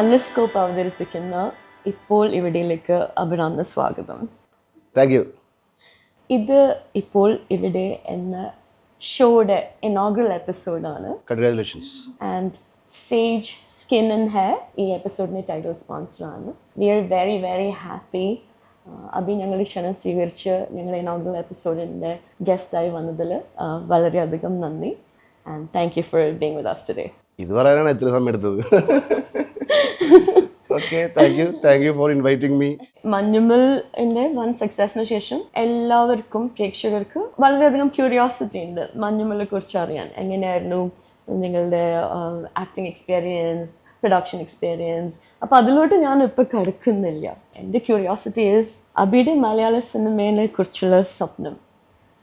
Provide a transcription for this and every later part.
മല്ലസ്കോപ്പ് അവതരിപ്പിക്കുന്ന ഇപ്പോൾ ഇവിടേക്ക് അഭിനന്ദ സ്വാഗതം. താങ്ക് യു ഇത് ഇപ്പോൾ ഇവിടെ എന്ന ഷോയുടെ ഇനോഗ്രൽ എപ്പിസോഡാണ് congratulations and sage skin and hair ഈ എപ്പിസോഡിന്റെ title സ്പോൺസറാണ് we are very very happy Abhi ഞങ്ങൾ ക്ഷണം സ്വീകരിച്ച് ഞങ്ങളുടെ ഇനോഗ്രൽ എപ്പിസോഡിന്റെ ഗസ്റ്റായി വന്നതിൽ വളരെയധികം നന്ദി. And thank you for being with us today ഇത് പറയാനാണ് എത്ര സമയം എടുത്തത്. Okay thank you thank you for inviting me one സക്സസിന് ശേഷം എല്ലാവർക്കും പ്രേക്ഷകർക്ക് വളരെയധികം ക്യൂരിയോസിറ്റി ഉണ്ട് മഞ്ഞുമലിനെ കുറിച്ച് അറിയാൻ. എങ്ങനെയായിരുന്നു നിങ്ങളുടെ ആക്ടിങ് എക്സ്പീരിയൻസ് പ്രൊഡക്ഷൻ എക്സ്പീരിയൻസ് അപ്പോൾ അതിലോട്ട് ഞാൻ ഇപ്പോൾ കിടക്കുന്നില്ല. എന്റെ ക്യൂരിയോസിറ്റി ഈസ് അബിയുടെ മലയാള സിനിമയെ കുറിച്ചുള്ള സ്വപ്നം.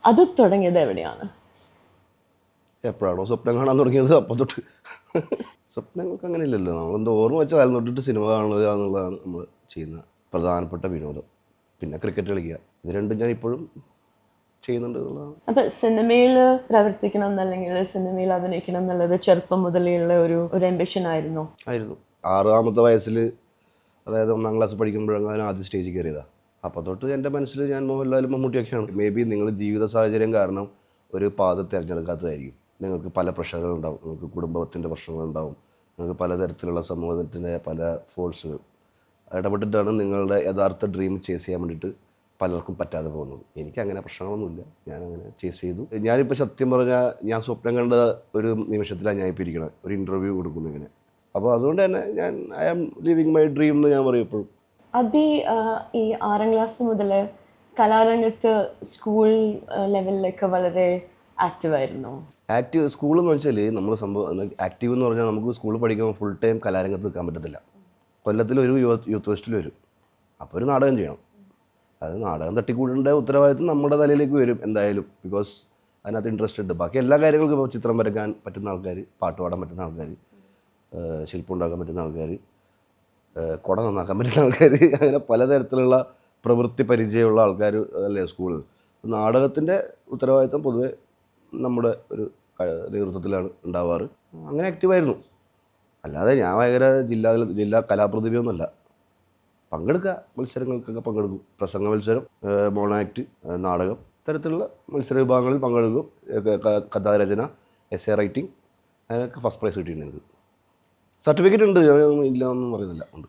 അത് തുടങ്ങിയത് എവിടെയാണ്? എപ്പോഴാണോ സ്വപ്നം കാണാൻ തുടങ്ങിയത്? അപ്പം തൊട്ട് സ്വപ്നങ്ങൾക്ക് അങ്ങനെ ഇല്ലല്ലോ നമ്മളെന്തോ ഓർമ്മ വെച്ചാൽ അതിൽ തൊട്ടിട്ട് സിനിമ കാണുക എന്നുള്ളതാണ് നമ്മൾ ചെയ്യുന്ന പ്രധാനപ്പെട്ട വിനോദം. പിന്നെ ക്രിക്കറ്റ് കളിക്കുക. ഇത് രണ്ടും ഞാൻ ഇപ്പോഴും ചെയ്യുന്നുണ്ട് എന്നുള്ളതാണ്. അപ്പൊ സിനിമയിൽ പ്രവർത്തിക്കണം എന്നല്ലെങ്കിൽ സിനിമയിൽ അഭിനയിക്കണം എന്നുള്ളത് ചെറുപ്പം മുതലുള്ള ഒരു ഒരു എംബിഷൻ ആയിരുന്നു? ആയിരുന്നു. ആറാമത്തെ വയസ്സിൽ അതായത് ഒന്നാം ക്ലാസ് പഠിക്കുമ്പോഴാണ് ആദ്യ ആദ്യം സ്റ്റേജിൽ കയറിയതാണ് അപ്പോൾ തൊട്ട് എന്റെ മനസ്സിൽ ഞാൻ മോഹൻലാലും മമ്മൂട്ടിയൊക്കെയാണ്. മേ ബി നിങ്ങൾ ജീവിത സാഹചര്യം കാരണം ഒരു പാത തിരഞ്ഞെടുക്കാത്തതായിരിക്കും. നിങ്ങൾക്ക് പല പ്രഷറുകളുണ്ടാവും നിങ്ങൾക്ക് കുടുംബത്തിന്റെ പ്രശ്നങ്ങളുണ്ടാവും നിങ്ങൾക്ക് പലതരത്തിലുള്ള സമൂഹത്തിന്റെ പല ഫോഴ്സുകൾ ഇടപെട്ടിട്ടാണ് നിങ്ങളുടെ യഥാർത്ഥ ഡ്രീം ചേസ് ചെയ്യാൻ വേണ്ടിയിട്ട് പലർക്കും പറ്റാതെ പോകുന്നത്. എനിക്ക് അങ്ങനെ പ്രശ്നങ്ങളൊന്നുമില്ല. ഞാനങ്ങനെ ചേസ് ചെയ്തു. ഞാനിപ്പോൾ സത്യം പറഞ്ഞാൽ ഞാൻ സ്വപ്നം കണ്ട ഒരു നിമിഷത്തിലാണ് ഞാൻ ഇപ്പോൾ ഇരിക്കുന്നത് ഒരു ഇന്റർവ്യൂ കൊടുക്കുന്നു ഇങ്ങനെ. അപ്പോൾ അതുകൊണ്ട് തന്നെ ഞാൻ I am living my dream എന്ന് ഞാൻ പറയും എപ്പോഴും. അബി ഈ ആറാം ക്ലാസ് മുതൽ കലാരംഗത്ത് സ്കൂൾ ലെവലിലൊക്കെ വളരെ ആക്റ്റീവ് ആയിരുന്നു. ആക്റ്റീവ് സ്കൂൾ എന്ന് വെച്ചാൽ നമ്മൾ സംഭവം ആക്റ്റീവ് എന്ന് പറഞ്ഞാൽ നമുക്ക് സ്കൂളിൽ പഠിക്കുമ്പോൾ ഫുൾ ടൈം കലാരംഗത്ത് നിൽക്കാൻ പറ്റത്തില്ല. കൊല്ലത്തിൽ ഒരു യൂത്ത് യൂത്ത് ഫെസ്റ്റിൽ വരും. അപ്പോൾ ഒരു നാടകം ചെയ്യണം. അത് നാടകം തട്ടിക്കൂടേണ്ട ഉത്തരവാദിത്വം നമ്മുടെ തലയിലേക്ക് വരും എന്തായാലും. ബിക്കോസ് അതിനകത്ത് ഇൻട്രസ്റ്റ് ഉണ്ട്. ബാക്കി എല്ലാ കാര്യങ്ങൾക്കും ഇപ്പോൾ ചിത്രം വരയ്ക്കാൻ പറ്റുന്ന ആൾക്കാർ പാട്ട് പാടാൻ പറ്റുന്ന ആൾക്കാർ ശില്പം ഉണ്ടാക്കാൻ പറ്റുന്ന ആൾക്കാർ കുട നന്നാക്കാൻ പറ്റുന്ന ആൾക്കാർ അങ്ങനെ പലതരത്തിലുള്ള പ്രവൃത്തി പരിചയമുള്ള ആൾക്കാർ അല്ലേ സ്കൂളിൽ. നാടകത്തിന്റെ ഉത്തരവാദിത്വം പൊതുവെ നമ്മുടെ ഒരു നേതൃത്വത്തിലാണ് ഉണ്ടാവാറ്. അങ്ങനെ ആക്റ്റീവായിരുന്നു അല്ലാതെ ഞാൻ ഭയങ്കര ജില്ലാ ജില്ലാ കലാപ്രതിഭയൊന്നുമല്ല. പങ്കെടുക്കുക. മത്സരങ്ങൾക്കൊക്കെ പങ്കെടുക്കും. പ്രസംഗ മത്സരം മോണാക്ട് നാടകം ഇത്തരത്തിലുള്ള മത്സര വിഭാഗങ്ങളിൽ പങ്കെടുക്കും. കഥാരചന എസ് എ റൈറ്റിംഗ് അതിനൊക്കെ ഫസ്റ്റ് പ്രൈസ് കിട്ടിയിട്ടുണ്ട് എനിക്ക്. സർട്ടിഫിക്കറ്റ് ഉണ്ട്. ഞാൻ ഇല്ല ഒന്നും പറയുന്നില്ല. ഉണ്ട്.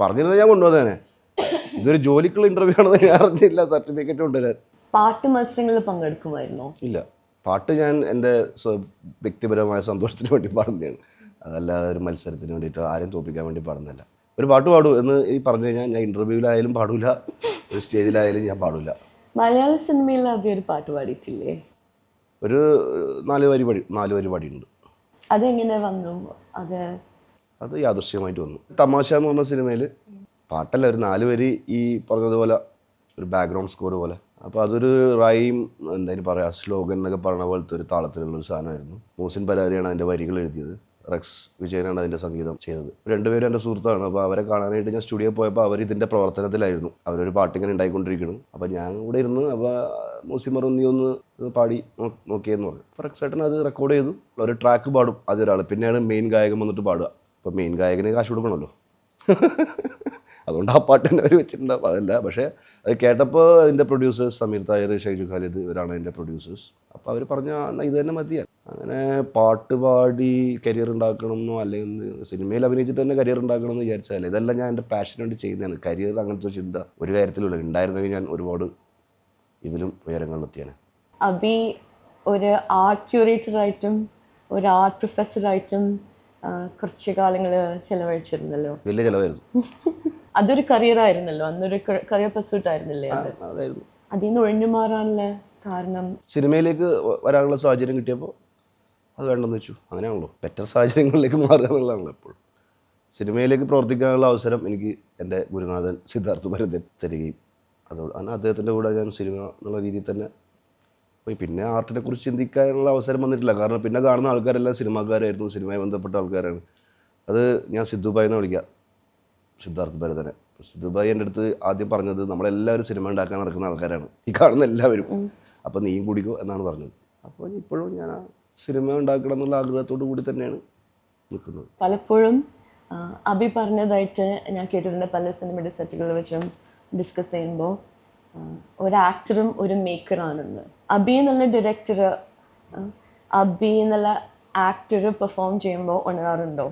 പറഞ്ഞിരുന്നത് ഞാൻ കൊണ്ടുവന്നേനെ ഇതൊരു ജോലിക്കുള്ള ഇന്റർവ്യൂ ആണെന്ന് ഞാൻ അറിഞ്ഞില്ല. സർട്ടിഫിക്കറ്റ് കൊണ്ടുവരാൻ പാട്ട് മത്സരങ്ങളിൽ പങ്കെടുക്കുമായിരുന്നോ? ഇല്ല. പാട്ട് ഞാൻ എന്റെ സ്വ- വ്യക്തിപരമായ സന്തോഷത്തിന് വേണ്ടി പാടുന്നതാണ്. അതല്ലാതെ ഒരു മത്സരത്തിന് വേണ്ടിയിട്ടോ ആരെയും തോപ്പിക്കാൻ വേണ്ടി പാടുന്നില്ല ഒരു പാട്ട് പാടു എന്ന് ഈ പറഞ്ഞു കഴിഞ്ഞാൽ ഞാൻ ഇന്റർവ്യൂവിലായാലും പാടില്ല ഒരു സ്റ്റേജിലായാലും ഞാൻ പാടില്ല മലയാള സിനിമയിൽ ആദ്യം ഒരു പാട്ട് പാടിയിട്ടില്ലേ? ഒരു നാല് വരി പാടി നാല് വരി പാടിയിട്ടുണ്ട്. അതെങ്ങനെ വന്നു? അത് അത് യാദൃശ്യമായിട്ട് വന്നു. തമാശ എന്ന് പറഞ്ഞ സിനിമയിൽ പാട്ടല്ല ഒരു നാല് വരി ഈ പറഞ്ഞതുപോലെ ഒരു ബാക്ക്ഗ്രൗണ്ട് സ്കോർ പോലെ. അപ്പോൾ അതൊരു റൈം എന്തായാലും പറയാം സ്ലോഗൻ എന്നൊക്കെ പറഞ്ഞ പോലത്തെ ഒരു താളത്തിലുള്ള ഒരു സാധനമായിരുന്നു. മൂസിൻ പരാരിയാണ് അതിന്റെ വരികൾ എഴുതിയത്. റെക്സ് വിജയനാണ് അതിന്റെ സംഗീതം ചെയ്തത്. രണ്ടുപേരും എന്റെ സുഹൃത്താണ്. അപ്പോൾ അവരെ കാണാനായിട്ട് ഞാൻ സ്റ്റുഡിയോ പോയപ്പോൾ അവർ ഇതിന്റെ പ്രവർത്തനത്തിലായിരുന്നു. അവരൊരു പാട്ടിങ്ങനെ ഉണ്ടായിക്കൊണ്ടിരിക്കുന്നു. അപ്പോൾ ഞാൻ കൂടെ ഇരുന്ന് അപ്പോൾ മൂസിമർ നീ ഒന്ന് പാടി നോക്കിയെന്ന് പറഞ്ഞു. അപ്പോൾ റെക്സ് ചേട്ടൻ അത് റെക്കോർഡ് ചെയ്തു. ഒരു ട്രാക്ക് പാടും അതൊരാൾ പിന്നെയാണ് മെയിൻ ഗായകൻ വന്നിട്ട് പാടുക. അപ്പോൾ മെയിൻ ഗായകന് കാശ് കൊടുക്കണമല്ലോ. അതുകൊണ്ട് ആ പാട്ട് തന്നെ അവർ വെച്ചിട്ടുണ്ടാവും അതല്ല. പക്ഷേ അത് കേട്ടപ്പോൾ അതിന്റെ പ്രൊഡ്യൂസേഴ്സ് സമീർ തായർ ഷൈജു ഖാലിദ് ഇവരാണ് അതിന്റെ പ്രൊഡ്യൂസേഴ്സ് അപ്പോൾ അവർ പറഞ്ഞ "ആ, എന്നാ ഇത് തന്നെ മതിയാണ് അങ്ങനെ പാട്ട് പാടി കരിയർ ഉണ്ടാക്കണം എന്നോ അല്ലെങ്കിൽ സിനിമയിൽ അഭിനയിച്ചിട്ട് തന്നെ കരിയർ ഉണ്ടാക്കണം എന്ന് വിചാരിച്ചാൽ ഇതെല്ലാം ഞാൻ എന്റെ പാഷന് വേണ്ടി ചെയ്യുന്നതാണ്. കരിയർ അങ്ങനത്തെ ചിന്ത ഒരു കാര്യത്തിലുള്ള ഉണ്ടായിരുന്നെങ്കിൽ ഞാൻ ഒരുപാട് ഇതിലും ഉയരങ്ങളിലെത്തിയാണ് അബി ഒരു ആർട്ട് ക്യൂറേറ്ററായിട്ടും ഒരു ആർട്ട് പ്രൊഫസറായിട്ടും കുറച്ച് കാലങ്ങൾ ചിലവഴിച്ചിരുന്നല്ലോ. വലിയ ചിലവായിരുന്നു. അതൊരു കരിയർ ആയിരുന്നല്ലോ. അന്നൊരു കരിയർ പെർസ്യൂട്ട് ആയിരുന്നില്ലേ അതായിരുന്നു. അതിൽ നിന്ന് ഒഴിഞ്ഞു മാറാനുള്ള കാരണം? സിനിമയിലേക്ക് വരാനുള്ള സാഹചര്യം കിട്ടിയപ്പോൾ അത് വേണ്ടെന്ന് വെച്ചു. അങ്ങനെയാണല്ലോ. ബെറ്റർ സാഹചര്യങ്ങളിലേക്ക് മാറുക എന്നുള്ളതാണല്ലോ എപ്പോഴും. സിനിമയിലേക്ക് പ്രവർത്തിക്കാനുള്ള അവസരം എനിക്ക് എന്റെ ഗുരുനാഥൻ സിദ്ധാർത്ഥ് ഭരതൻ തരികയും അതോട് അങ്ങനെ അദ്ദേഹത്തിന്റെ കൂടെ ഞാൻ സിനിമ എന്നുള്ള രീതിയിൽ തന്നെ പോയി. പിന്നെ ആർട്ടിനെ കുറിച്ച് ചിന്തിക്കാനുള്ള അവസരം വന്നിട്ടില്ല. കാരണം പിന്നെ കാണുന്ന ആൾക്കാരെല്ലാം സിനിമാക്കാരായിരുന്നു. സിനിമയുമായി ബന്ധപ്പെട്ട ആൾക്കാരാണ്. അത് ഞാൻ സിദ്ധുബായി എന്ന് വിളിക്കുക. സിദ്ധാർത്ഥ ഭരതനെ. സിദ്ധു ഭായി എന്റെ അടുത്ത് ആദ്യം പറഞ്ഞത് നമ്മളെല്ലാവരും സിനിമ ഉണ്ടാക്കാൻ നടക്കുന്ന ആൾക്കാരാണ്. ഈ കാണുന്ന എല്ലാവരും. അപ്പോൾ നീയും കൂടിക്കോ എന്നാണ് പറഞ്ഞത്. അപ്പോൾ ഇപ്പോഴും ഞാൻ ആ സിനിമ ഉണ്ടാക്കണം എന്നുള്ള ആഗ്രഹത്തോടു കൂടി തന്നെയാണ് നിൽക്കുന്നത്. പലപ്പോഴും അഭി പറഞ്ഞതായിട്ട് ഞാൻ കേട്ടിട്ടുണ്ട് പല സിനിമയുടെ സെറ്റുകൾ വെച്ചും ഡിസ്കസ് ചെയ്യുമ്പോൾ. ഒരു ആക്ടറും ഒരു മേക്കറാണെന്ന് അബി എന്നുള്ള ഡയറക്ടർ അബി എന്നുള്ള ആക്ടർ പെർഫോം ചെയ്യുമ്പോൾ ഉണരാറുണ്ടോ?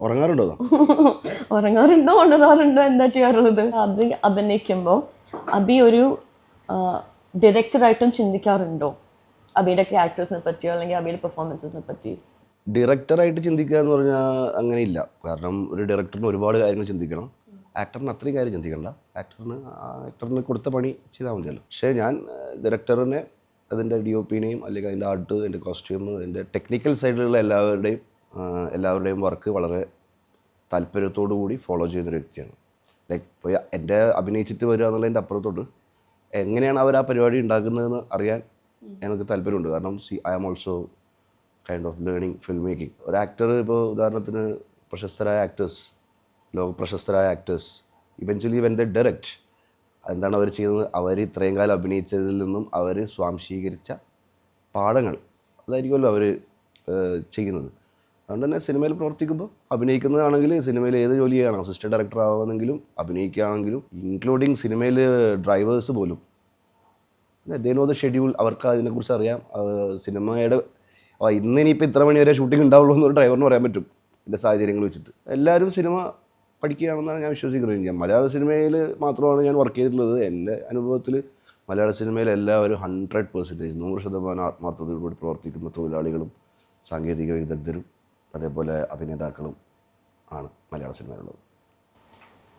ഉറങ്ങാറുണ്ടോ ഉറങ്ങാറുണ്ടോ ഉണരാറുണ്ടോ എന്താ ചെയ്യാറുള്ളത്? അബി അഭിനയിക്കുമ്പോൾ അബി ഒരു ഡയറക്ടറായിട്ടും ചിന്തിക്കാറുണ്ടോ? അബിയുടെ ക്യാരക്ടേഴ്സിനെ പറ്റിയോ അല്ലെങ്കിൽ അബിയുടെ പെർഫോമൻസിനെ പറ്റി ഡയറക്ടറായിട്ട് ചിന്തിക്കുക എന്ന് പറഞ്ഞാൽ അങ്ങനെ ഇല്ല. കാരണം ഒരു ഡയറക്ടറിന് ഒരുപാട് കാര്യങ്ങൾ ചിന്തിക്കണം. ആക്ടറിന് അത്രയും കാര്യം ചിന്തിക്കണ്ട. ആക്ടറിന് ആക്ടറിന് കൊടുത്ത പണി ചെയ്താൽ മതിയല്ലോ. പക്ഷേ ഞാൻ ഡയറക്ടറിനെ അതിന്റെ ഡി ഒ പിനെയും അല്ലെങ്കിൽ അതിന്റെ ആർട്ട് അതിന്റെ കോസ്റ്റ്യൂം അതിന്റെ ടെക്നിക്കൽ സൈഡിലുള്ള എല്ലാവരുടെയും ആ, എല്ലാവരുടെയും വർക്ക് വളരെ താല്പര്യത്തോടു കൂടി ഫോളോ ചെയ്യുന്നൊരു വ്യക്തിയാണ്. ലൈക്ക് ഇപ്പോൾ എന്റെ അഭിനയിച്ചിട്ട് വരിക എന്നുള്ളതിന്റെ അപ്പുറത്തോട്ട് എങ്ങനെയാണ് അവർ ആ പരിപാടി ഉണ്ടാക്കുന്നതെന്ന് അറിയാൻ എനിക്ക് താല്പര്യമുണ്ട്. കാരണം see I am also kind of learning film making ഒരു ആക്ടർ ഇപ്പോൾ ഉദാഹരണത്തിന് പ്രശസ്തരായ ആക്ടേഴ്സ് ലോക പ്രശസ്തരായ actors eventually when the direct എന്താണ് അവർ ചെയ്യുന്നത്? അവർ ഇത്രയും കാലം അഭിനയിച്ചതിൽ നിന്നും അവർ സ്വാംശീകരിച്ച പാഠങ്ങൾ അതായിരിക്കുമല്ലോ അവർ ചെയ്യുന്നത്. അതുകൊണ്ട് തന്നെ സിനിമയിൽ പ്രവർത്തിക്കുമ്പോൾ അഭിനയിക്കുന്നതാണെങ്കിൽ സിനിമയിൽ ഏത് ജോലിയാണ്? അസിസ്റ്റന്റ് ഡയറക്ടർ ആവുന്നെങ്കിലും അഭിനയിക്കുകയാണെങ്കിലും ഇൻക്ലൂഡിങ് സിനിമയിൽ ഡ്രൈവേഴ്സ് പോലും. ദേ നോ ദ ഷെഡ്യൂൾ അവർക്ക് അതിനെക്കുറിച്ച് അറിയാം. സിനിമയുടെ ഇന്ന് ഇനിയിപ്പോൾ ഇത്ര മണി വരെ ഷൂട്ടിംഗ് ഉണ്ടാവുള്ളൂ എന്നൊരു ഡ്രൈവറിന് പറയാൻ പറ്റും. എന്റെ സാഹചര്യങ്ങൾ വെച്ചിട്ട്. എല്ലാവരും സിനിമ പഠിക്കുകയാണെന്നാണ് ഞാൻ വിശ്വസിക്കുന്നത്. ഞാൻ മലയാള സിനിമയിൽ മാത്രമാണ് ഞാൻ വർക്ക് ചെയ്തിട്ടുള്ളത്. എന്റെ അനുഭവത്തിൽ മലയാള സിനിമയിൽ എല്ലാവരും ഹൺഡ്രഡ് പെർസെന്റേജ് നൂറ് ശതമാനം ആത്മാർത്ഥതയോടുകൂടി പ്രവർത്തിക്കുന്ന തൊഴിലാളികളും സാങ്കേതിക വിദഗ്ധരും അതേപോലെ അഭിനേതാക്കളും ആണ് മലയാള സിനിമയിലുള്ളത്.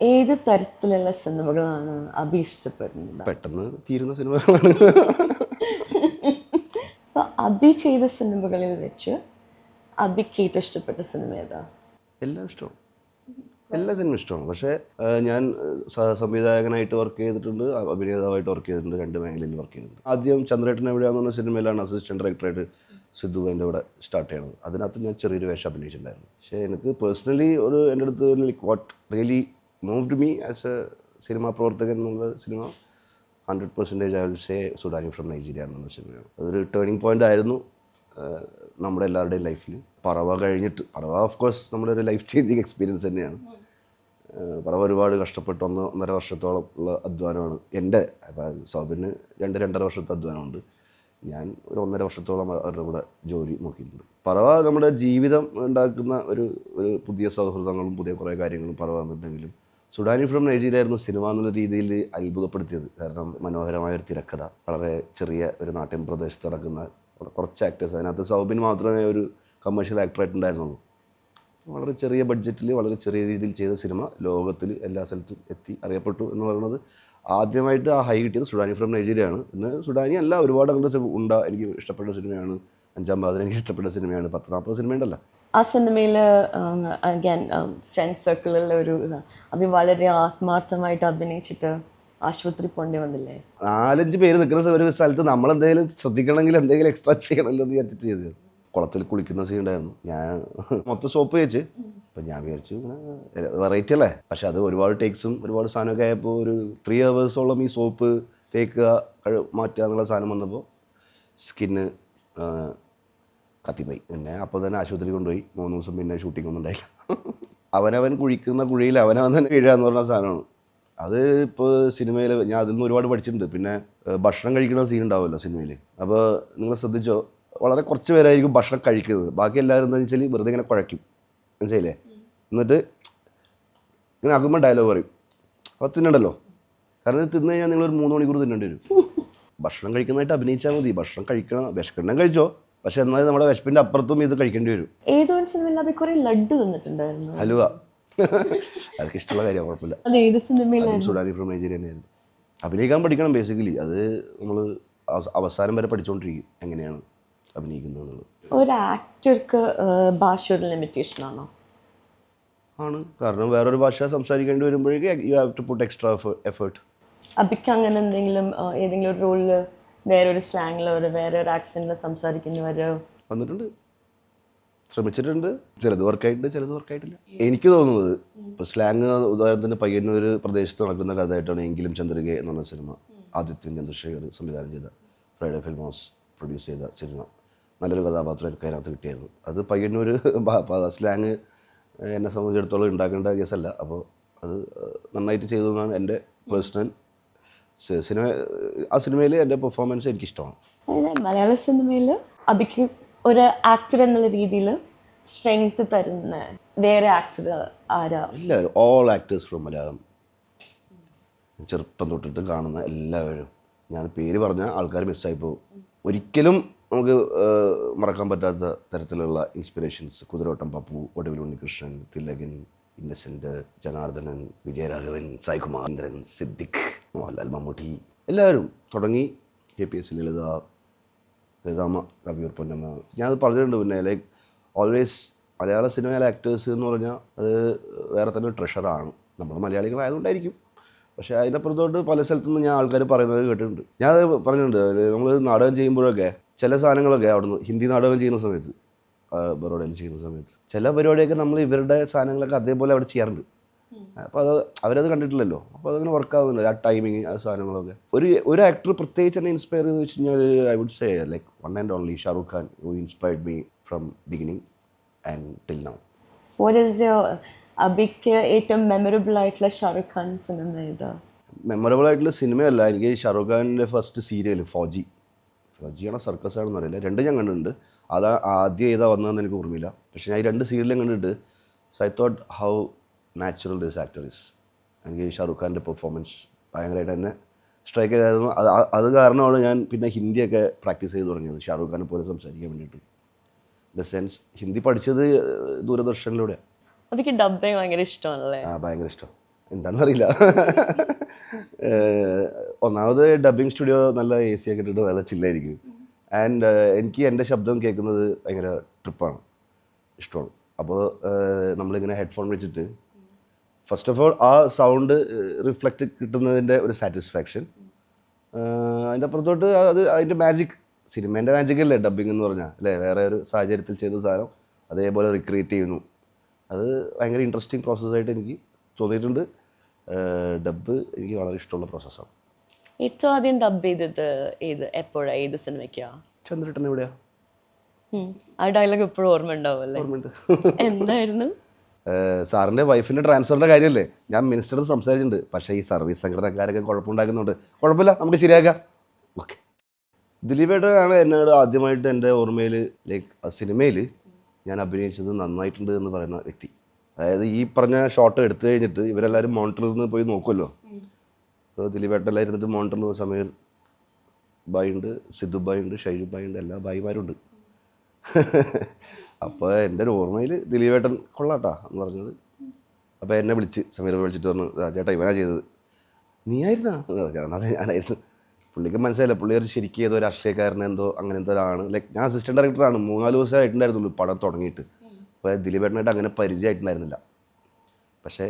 ഏത് തരത്തിലുള്ള സിനിമകളാണ് അബി ഇഷ്ടപ്പെടുന്നത്? പെട്ടെന്ന് തീരുന്ന സിനിമകളാണ്. അപ്പോൾ അബി ചെയ്ത സിനിമകളിൽ വെച്ച് അബിക്ക് ഏറ്റവും ഇഷ്ടപ്പെട്ട സിനിമ ഏതാ? എല്ലാം ഇഷ്ടമാണ്. എല്ലാ സിനിമ ഇഷ്ടമാണ്. പക്ഷേ ഞാൻ സംവിധായകനായിട്ട് വർക്ക് ചെയ്തിട്ടുണ്ട് അഭിനേതാവായിട്ട് വർക്ക് ചെയ്തിട്ടുണ്ട് രണ്ട് മേഖലയിൽ വർക്ക് ചെയ്തിട്ടുണ്ട്. ആദ്യം ചന്ദ്രേട്ടൻ എവിടെയാണെന്ന് പറഞ്ഞ സിനിമയിലാണ് അസിസ്റ്റന്റ് ഡയറക്ടറായിട്ട് സിദ്ധു എന്റെ കൂടെ സ്റ്റാർട്ട് ചെയ്യണത്. അതിനകത്ത് ഞാൻ ചെറിയൊരു വേഷം അഭിനയിച്ചിട്ടുണ്ടായിരുന്നു. പക്ഷേ എനിക്ക് പേഴ്സണലി ഒരു എന്റെ അടുത്ത് like what really moved me as a cinema പ്രവർത്തകൻ എന്നുള്ള cinema hundred percentage I will say Sudani from Nigeria എന്നുള്ള സിനിമയാണ് അതൊരു ടേണിംഗ് പോയിന്റ് ആയിരുന്നു നമ്മുടെ എല്ലാവരുടെയും ലൈഫിൽ പറവ കഴിഞ്ഞിട്ട് പറവ ഓഫ് കോഴ്സ് നമ്മുടെ ഒരു ലൈഫ് ചേഞ്ചിങ് എക്സ്പീരിയൻസ് തന്നെയാണ്. പറവ ഒരുപാട് കഷ്ടപ്പെട്ട് ഒന്ന് ഒന്നര വർഷത്തോളം ഉള്ള അധ്വാനമാണ്. എന്റെ സൗബിന് രണ്ട് രണ്ടര വർഷത്തെ അധ്വാനമുണ്ട്. ഞാൻ ഒരു ഒന്നര വർഷത്തോളം അവരുടെ കൂടെ ജോലി നോക്കിയിട്ടുണ്ട്. പറവ നമ്മുടെ ജീവിതം ഉണ്ടാക്കുന്ന ഒരു ഒരു പുതിയ സൗഹൃദങ്ങളും പുതിയ കുറേ കാര്യങ്ങളും പറവ വന്നിട്ടുണ്ടെങ്കിലും സുഡാനി ഫ്രം നൈജീരിയ ആയിരുന്നു സിനിമ എന്നുള്ള രീതിയിൽ അത്ഭുതപ്പെടുത്തിയത്. കാരണം മനോഹരമായ ഒരു തിരക്കഥ വളരെ ചെറിയ ഒരു നാട്ടിൻ പ്രദേശത്ത് നടക്കുന്ന കുറച്ച് ആക്ടേഴ്സ് അതിനകത്ത് സൗബിൻ മാത്രമേ ഒരു കമേഴ്ഷ്യൽ ആക്ടറായിട്ടുണ്ടായിരുന്നുള്ളൂ വളരെ ചെറിയ ബഡ്ജറ്റിൽ വളരെ ചെറിയ രീതിയിൽ ചെയ്ത സിനിമ ലോകത്തിൽ എല്ലാ സ്ഥലത്തും എത്തി അറിയപ്പെട്ടു എന്ന് പറയുന്നത് ആദ്യമായിട്ട് ആ ഹൈ കിട്ടിയത് സുഡാനി ഫ്രം നൈജീരിയയാണ്. പിന്നെ സുഡാനി അല്ല ഒരുപാട് അങ്ങനത്തെ ഉണ്ട്. എനിക്ക് ഇഷ്ടപ്പെട്ട സിനിമയാണ്. അഞ്ചാം ഭാഗത്തിൽ എനിക്ക് ഇഷ്ടപ്പെട്ട സിനിമയാണ്. പത്ത് നാൽപ്പത് സിനിമയുണ്ടല്ലോ ആ സിനിമയിൽ അഗാൻ ഫ്രണ്ട് സർക്കിളിലുള്ള ഒരു അത് വളരെ ആത്മാർത്ഥമായിട്ട് അഭിനയിച്ചിട്ട് ആശുപത്രി പോണ്ടി വന്നില്ലേ? നാലഞ്ച് പേര് നിൽക്കുന്ന ഒരു സ്ഥലത്ത് നമ്മളെന്തെങ്കിലും ശ്രദ്ധിക്കണമെങ്കിൽ എന്തെങ്കിലും എക്സ്ട്രാ ചെയ്യണമല്ലോ എന്ന് വിചാരിച്ചിട്ട് ചെയ്തത്. കുളത്തിൽ കുളിക്കുന്ന സീൻ ഉണ്ടായിരുന്നു. ഞാൻ മൊത്തം സോപ്പ് വെച്ച് അപ്പം ഞാൻ വിചാരിച്ചു വെറൈറ്റി അല്ലേ? പക്ഷെ അത് ഒരുപാട് ടേക്സും ഒരുപാട് സാധനമൊക്കെ ആയപ്പോൾ ഒരു ത്രീ ഹവേഴ്സോളം ഈ സോപ്പ് തേക്കുക മാറ്റുക എന്നുള്ള സാധനം വന്നപ്പോൾ സ്കിന്ന് കത്തിപ്പോയി. പിന്നെ അപ്പോൾ തന്നെ ആശുപത്രി കൊണ്ടുപോയി. മൂന്ന് ദിവസം പിന്നെ ഷൂട്ടിംഗ് ഒന്നും ഉണ്ടായില്ല. അവനവൻ കുഴിക്കുന്ന കുഴിയിൽ അവനവൻ തന്നെ വീഴുക എന്ന് പറഞ്ഞ സാധനമാണ്. അത് ഇപ്പോൾ സിനിമയിൽ ഞാൻ അതിൽ നിന്ന് ഒരുപാട് പഠിച്ചിട്ടുണ്ട്. പിന്നെ ഭക്ഷണം കഴിക്കുന്ന സീൻ ഉണ്ടാവുമല്ലോ സിനിമയിൽ അപ്പോൾ നിങ്ങൾ ശ്രദ്ധിച്ചോ? വളരെ കുറച്ച് പേരായിരിക്കും ഭക്ഷണം കഴിക്കുന്നത്. ബാക്കി എല്ലാവരും എന്താ വെച്ചാൽ വെറുതെ ഇങ്ങനെ കുഴയ്ക്കും മനസ്സിലായില്ലേ? എന്നിട്ട് ഇങ്ങനെ ആക്കുമ്പോൾ ഡയലോഗ് പറയും. അപ്പോൾ തിന്നണ്ടല്ലോ? കാരണം ഇത് തിന്നു കഴിഞ്ഞാൽ നിങ്ങളൊരു മൂന്ന് മണിക്കൂർ തിന്നേണ്ടി വരും. ഭക്ഷണം കഴിക്കുന്നതായിട്ട് അഭിനയിച്ചാൽ മതി. ഭക്ഷണം കഴിക്കണം. വിശക്കണം കഴിച്ചോ. പക്ഷെ എന്നാലും നമ്മുടെ വിശപ്പിന്റെ അപ്പുറത്തും ഇത് കഴിക്കേണ്ടി വരും. ഏതൊരു സിനിമയിൽ കുറേ ലഡ്ഡു തന്നിട്ടുണ്ടായിരുന്നു. ഹലുവ. അതൊക്കെ ഇഷ്ടമുള്ള കാര്യം കുഴപ്പമില്ല. അത് ഏത് സിനിമയിലായിരുന്നു അതും സുഡാനി ഫ്രം നൈജീരിയ തന്നെയായിരുന്നു. അഭിനയിക്കാൻ പഠിക്കണം ബേസിക്കലി അത് നമ്മൾ അവസാനം വരെ പഠിച്ചുകൊണ്ടിരിക്കും എങ്ങനെയാണ്? അഭിനയിക്കുന്നത് എന്നുള്ളത് ഒരു ആക്ടർക്ക് ഭാഷ ഒരു ലിമിറ്റേഷൻ ആണോ. ആണ് കാരണം വേറൊരു ഭാഷ സംസാരിക്കേണ്ടി വരുമ്പോഴേക്ക് you have to put extra effort. അബിക്ക് അങ്ങനെ എന്തെങ്കിലും ഏതെങ്കിലും ഒരു റോളിൽ വേറെ ഒരു സ്ലാങ്ങിലോ ഒരു വേറെ ഒരു ആക്സെന്റിൽ സംസാരിക്കുന്നവരോ? വന്നിട്ടുണ്ട്. ശ്രമിച്ചിട്ടുണ്ട്. ചിലത് വർക്കായിട്ടുണ്ട് ചിലത് വർക്കായിട്ടില്ല. എനിക്ക് തോന്നുന്നത് ഇപ്പോൾ സ്ലാങ് ഉദാഹരണത്തിന് പയ്യന്നൂർ പ്രദേശത്ത് നടക്കുന്ന കഥയായിട്ടാണ് എങ്കിലും ചന്ദ്രിക എന്ന് പറഞ്ഞ സിനിമ ആദിത്യൻ ചന്ദ്രശേഖർ സംവിധാനം ചെയ്ത. ഫ്രൈഡേ ഫിൽമോസ് പ്രൊഡ്യൂസ് ചെയ്ത സിനിമ. നല്ലൊരു കഥാപാത്രം എനിക്ക് അതിനകത്ത് കിട്ടിയായിരുന്നു അത് പയ്യന്നൂർ സ്ലാങ് എന്നെ സംബന്ധിച്ചിടത്തോളം ഉണ്ടാക്കേണ്ട കേസല്ല. അപ്പോൾ അത് നന്നായിട്ട് ചെയ്തു എന്നാണ് എന്റെ പേഴ്സണൽ സിനിമ ആ സിനിമയിൽ എന്റെ പെർഫോമൻസ് എനിക്കിഷ്ടമാണ്. മലയാള സിനിമയിൽ അബിക്ക് ഒരു ആക്ടർ എന്നുള്ള രീതിയിൽ സ്ട്രെങ്ത് തരുന്ന വേറെ ആക്ടർ ആരാ? ഇല്ല ഓൾ ആക്ടേഴ്സ് ഫ്രം മലയാളം. ചെറുപ്പം തൊട്ടിട്ട് കാണുന്ന എല്ലാവരും. ഞാൻ പേര് പറഞ്ഞ ആൾക്കാർ മിസ്സായി പോകും. ഒരിക്കലും നമുക്ക് മറക്കാൻ പറ്റാത്ത തരത്തിലുള്ള ഇൻസ്പിറേഷൻസ് കുതിരോട്ടം പപ്പു ഒടുവിൽ ഉണ്ണികൃഷ്ണൻ തിലകൻ ഇന്നസെന്റ് ജനാർദ്ദനൻ വിജയരാഘവൻ സായികുമാരേന്ദ്രൻ സിദ്ദിഖ് മോഹൻലാൽ മമ്മൂട്ടി എല്ലാവരും തുടങ്ങി. K P S Lalitha Lalithamma Kaviyoor Ponnamma. ഞാനത് പറഞ്ഞിട്ടുണ്ട് പിന്നെ ലൈക്ക് ഓൾവേസ് മലയാള സിനിമയിലെ ആക്ടേഴ്സ് എന്ന് പറഞ്ഞാൽ അത് വേറെ തന്നെ ട്രഷറാണ് നമ്മൾ മലയാളികളായതുകൊണ്ടായിരിക്കും. പക്ഷേ അതിനപ്പുറത്തോട്ട് പല സ്ഥലത്തുനിന്ന് ഞാൻ ആൾക്കാർ പറയുന്നത് കേട്ടിട്ടുണ്ട്. ഞാൻ അത് പറഞ്ഞിട്ടുണ്ട്. നമ്മൾ നാടകം ചെയ്യുമ്പോഴൊക്കെ ചില സാധനങ്ങളൊക്കെ അവിടുന്ന് ഹിന്ദി നാടകം ചെയ്യുന്ന സമയത്ത് ബറോഡയിൽ ചെയ്യുന്ന സമയത്ത് ചില പരിപാടിയൊക്കെ നമ്മൾ ഇവരുടെ സാധനങ്ങളൊക്കെ അതേപോലെ അവിടെ ചെയ്യാറുണ്ട്. അപ്പോൾ അത് അവരത് കണ്ടിട്ടില്ലല്ലോ. അപ്പോൾ അതങ്ങനെ വർക്ക് ആവുന്നില്ല ആ ടൈമിങ് ആ സാധനങ്ങളൊക്കെ. ഒരു ഒരു ആക്ടർ പ്രത്യേകിച്ച് എന്നെ ഇൻസ്പയർ ചെയ്ത് വെച്ച് കഴിഞ്ഞാൽ I would say like one and only Shahrukh Khan who inspired me from beginning and till now What is your അഭിക്ക് ഏറ്റവും മെമ്മറബിൾ ആയിട്ടുള്ള ഷാറുഖ് ഖാൻ സിനിമ ഏതാ? മെമ്മറബിൾ ആയിട്ടുള്ള സിനിമയല്ല എനിക്ക് ഷാറുഖ് ഖാന്റെ ഫസ്റ്റ് സീരിയൽ ഫോജി. ഫൗജിയാണോ സർക്കസ് ആണെന്ന് അറിയില്ല രണ്ടും ഞാൻ കണ്ടിട്ടുണ്ട്. അതാ ആദ്യം ഏതാ വന്നതെന്ന് എനിക്ക് ഓർമ്മയില്ല. പക്ഷെ ഞാൻ ഈ രണ്ട് സീരിയലും കണ്ടിട്ട് so I thought how natural this actor is എനിക്ക് ഷാറുഖ് ഖാന്റെ പെർഫോമൻസ് ഭയങ്കരമായിട്ട് തന്നെ സ്ട്രൈക്ക് ചെയ്തായിരുന്നു. അത് അത് കാരണമാണ് ഞാൻ പിന്നെ ഹിന്ദിയൊക്കെ പ്രാക്ടീസ് ചെയ്ത് തുടങ്ങിയത്. ഷാറുഖ് ഖാനെ പോലെ സംസാരിക്കാൻ വേണ്ടിയിട്ട്. ഇൻ ദ സെൻസ് ഹിന്ദി പഠിച്ചത് ദൂരദർശനിലൂടെയാണ് അഭിക്ക് ഡബിങ് ഭയങ്കര ഇഷ്ടമാണല്ലേ? ആ ഭയങ്കര ഇഷ്ടം. എന്താണെന്നറിയില്ല ഒന്നാമത് ഡബിങ് സ്റ്റുഡിയോ നല്ല എ സി ഒക്കെ ഇട്ടിട്ട് നല്ല ചില്ലായിരിക്കും ആൻഡ് എനിക്ക് എന്റെ ശബ്ദം കേൾക്കുന്നത് ഭയങ്കര ട്രിപ്പാണ് ഇഷ്ടമാണ്. അപ്പോൾ നമ്മളിങ്ങനെ ഹെഡ്ഫോൺ വെച്ചിട്ട് ഫസ്റ്റ് ഓഫ് ഓൾ ആ സൗണ്ട് റിഫ്ലക്റ്റ് കിട്ടുന്നതിന്റെ ഒരു സാറ്റിസ്ഫാക്ഷൻ അതിന്റെ അപ്പുറത്തോട്ട് അത് അതിന്റെ മാജിക് സിനിമേന്റെ മാജിക് അല്ലേ ഡബിങ് എന്ന് പറഞ്ഞാൽ അല്ലേ? വേറെ ഒരു സാഹചര്യത്തിൽ ചെയ്ത സാധനം അതേപോലെ റിക്രിയേറ്റ് ചെയ്യുന്നു. അത് ഭയങ്കര ഇൻട്രസ്റ്റിംഗ് പ്രോസസ്സായിട്ട് എനിക്ക് തോന്നിയിട്ടുണ്ട്. ഡബ് എനിക്ക് വളരെ ഇഷ്ടമുള്ള പ്രോസസ്സാണ് ഏറ്റവും ആദ്യം ഡബ് ചെയ്തത് ഏത് എപ്പോഴാണ് ഏത് സിനിമയ്ക്കാ? ചന്ദ്രട്ടൻ എവിടെയാ? ആ ഡയലോഗ് ഇപ്പോഴും ഓർമ്മ ഉണ്ടാവുമല്ലേ എന്തായിരുന്നു? സാറിന്റെ വൈഫിന്റെ ട്രാൻസ്ഫറിന്റെ കാര്യമല്ലേ? ഞാൻ മിനിസ്റ്ററും സംസാരിച്ചിട്ടുണ്ട്. പക്ഷേ ഈ സർവീസ് സംഘടനക്കാരൊക്കെ കുഴപ്പമുണ്ടാക്കുന്നുണ്ട്. കുഴപ്പമില്ല നമുക്ക് ശരിയാക്കാം. ഓക്കെ ദിലീപേട്ടനാണ് എന്നോട് ആദ്യമായിട്ട് എന്റെ ഓർമ്മയിൽ ലൈക്ക് സിനിമയിൽ ഞാൻ അഭിനയിച്ചത് നന്നായിട്ടുണ്ട് എന്ന് പറയുന്ന വ്യക്തി. അതായത് ഈ പറഞ്ഞ ഷോട്ട് എടുത്തു കഴിഞ്ഞിട്ട് ഇവരെല്ലാവരും മോണിറ്ററിൽ നിന്ന് പോയി നോക്കുമല്ലോ അപ്പോൾ ദിലീപേട്ടെല്ലാം ഇരുന്നിട്ട് മോണിറ്ററിൽ നിന്ന് സമയം ബായ് ഉണ്ട് സിദ്ധു ബായ് ഉണ്ട് ഷൈജു ബായ് ഉണ്ട് എല്ലാ ബായിമാരുണ്ട് അപ്പോൾ എന്റെ ഒരു ഓർമ്മയിൽ ദിലീപേട്ടൻ കൊള്ളാട്ടാ എന്ന് പറഞ്ഞത്. അപ്പോൾ എന്നെ വിളിച്ച് സമീർ വിളിച്ചിട്ട് പറഞ്ഞു "ദാ ചേട്ടാ ഇവനാ ചെയ്തത്. നീ ആയിരുന്നാ കാരണം അതെ ഞാനായിരുന്നു. പുള്ളിക്ക് മനസ്സിലായില്ല. പുള്ളി ഒരു ശരിക്കും ഏതോ രാഷ്ട്രീയക്കാരൻ എന്തോ അങ്ങനെ എന്തോ ആണ്. ലൈക്ക് ഞാൻ അസിസ്റ്റന്റ് ഡയറക്ടറാണ് മൂന്നാൽ ദിവസം ആയിട്ടുണ്ടായിരുന്നുള്ളൂ പടം തുടങ്ങിയിട്ട്. അപ്പോൾ ദിലീപേട്ടനായിട്ട് അങ്ങനെ പരിചയമായിട്ടുണ്ടായിരുന്നില്ല. പക്ഷേ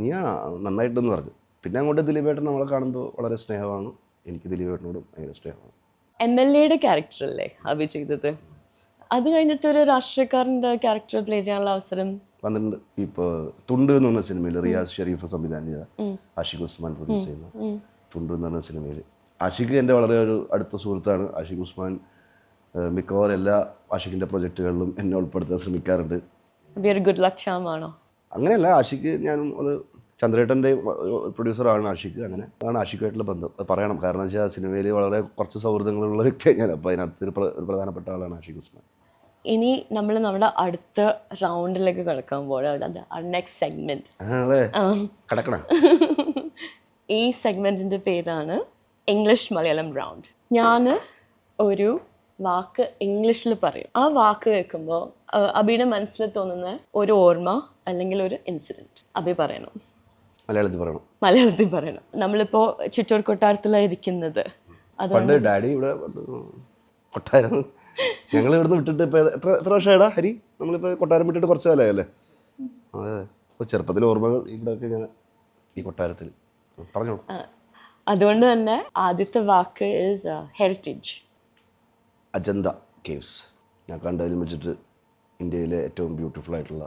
നീ ആ നന്നായിട്ടെന്ന് പറഞ്ഞു. പിന്നെ അങ്ങോട്ട് ദിലീപേട്ടൻ നമ്മളെ കാണുമ്പോൾ വളരെ സ്നേഹമാണ്. എനിക്ക് ദിലീപേട്ടനോടും ഭയങ്കര സ്നേഹമാണ്. എം എൽ എയുടെ ക്യാരക്ടർ അല്ലേ അഭി ചെയ്തത്? അത് കഴിഞ്ഞിട്ട് ഒരു രാഷ്ട്രീയക്കാരന്റെ ക്യാരക്ടർ പ്ലേ ചെയ്യാനുള്ള അവസരം? വന്നിട്ടുണ്ട്. ഇപ്പോൾ തുണ്ട് എന്ന് പറഞ്ഞ സിനിമയിൽ റിയാസ് ഷെരീഫ് സംവിധാനം ചെയ്ത ആഷിഖ് ഉസ്മാൻ പ്രൊഡ്യൂസ് ചെയ്യുന്ന തുണ്ട് എന്ന് പറഞ്ഞ സിനിമയിൽ ആഷിഖ് എന്റെ വളരെ ഒരു അടുത്ത സുഹൃത്താണ്. ആഷിഖ് ഉസ്മാൻ മിക്കവാറും എല്ലാ ആഷിഖിന്റെ പ്രൊജക്റ്റുകളിലും എന്നെ ഉൾപ്പെടുത്താൻ ശ്രമിക്കാറുണ്ട്. ഗുഡ് ലക്ക് ആണോ? അങ്ങനെയല്ല ആഷിഖ് ഞാൻ ഒരു ചന്ദ്രേട്ടന്റെ പ്രൊഡ്യൂസറാണ് ആഷിഖ് അങ്ങനെ. അതാണ് ആഷിഖുമായിട്ടുള്ള ബന്ധം. അത് പറയണം. കാരണം വെച്ചാൽ സിനിമയിൽ വളരെ കുറച്ച് സൗഹൃദങ്ങളുള്ള വ്യക്തിയാണ് ഞാൻ. അപ്പോൾ അതിനകത്ത് ഒരു പ്ര- പ്രധാനപ്പെട്ട ആളാണ് ആഷിഖ് ഉസ്മാൻ. ഇനി നമ്മൾ നമ്മുടെ അടുത്ത റൗണ്ടിലേക്ക് കിടക്കാൻ നെക്സ്റ്റ് സെഗ്മെന്റ് അതെ ഈ സെഗ്മെന്റിന്റെ പേരാണ് ഇംഗ്ലീഷ് മലയാളം റൗണ്ട് ഞാൻ ഒരു വാക്ക് ഇംഗ്ലീഷിൽ പറയും. ആ വാക്ക് കേൾക്കുമ്പോൾ അബിയുടെ മനസ്സിൽ തോന്നുന്ന ഒരു ഓർമ്മ അല്ലെങ്കിൽ ഒരു ഇൻസിഡന്റ് അബി പറയണം. മലയാളത്തിൽ പറയണം. മലയാളത്തിൽ പറയണം. നമ്മളിപ്പോൾ ചുറ്റൂർ കൊട്ടാരത്തിലാണ് ഇരിക്കുന്നത്. പണ്ട് ഡാഡി ഇവിടെ കൊട്ടാരം. ഞങ്ങൾ ഇവിടുന്ന് വിട്ടിട്ട് ഇപ്പോൾ എത്ര എത്ര വർഷമായിടാ ഹരി? നമ്മളിപ്പോൾ കൊട്ടാരം വിട്ടിട്ട് കുറച്ച് കാലമായല്ലേ? അതെ. അപ്പോൾ ചെറുപ്പത്തിലെ ഓർമ്മകൾ ഇവിടെയൊക്കെ ഇങ്ങനെ ഈ കൊട്ടാരത്തിൽ. പറഞ്ഞോളൂ. അതുകൊണ്ട് തന്നെ ആദ്യത്തെ വാക്ക് ഈസ് ഹെറിറ്റേജ് അജന്ത കേവ്സ് ഞാൻ കണ്ടതിൽ വെച്ചിട്ട് ഇന്ത്യയിലെ ഏറ്റവും ബ്യൂട്ടിഫുൾ ആയിട്ടുള്ള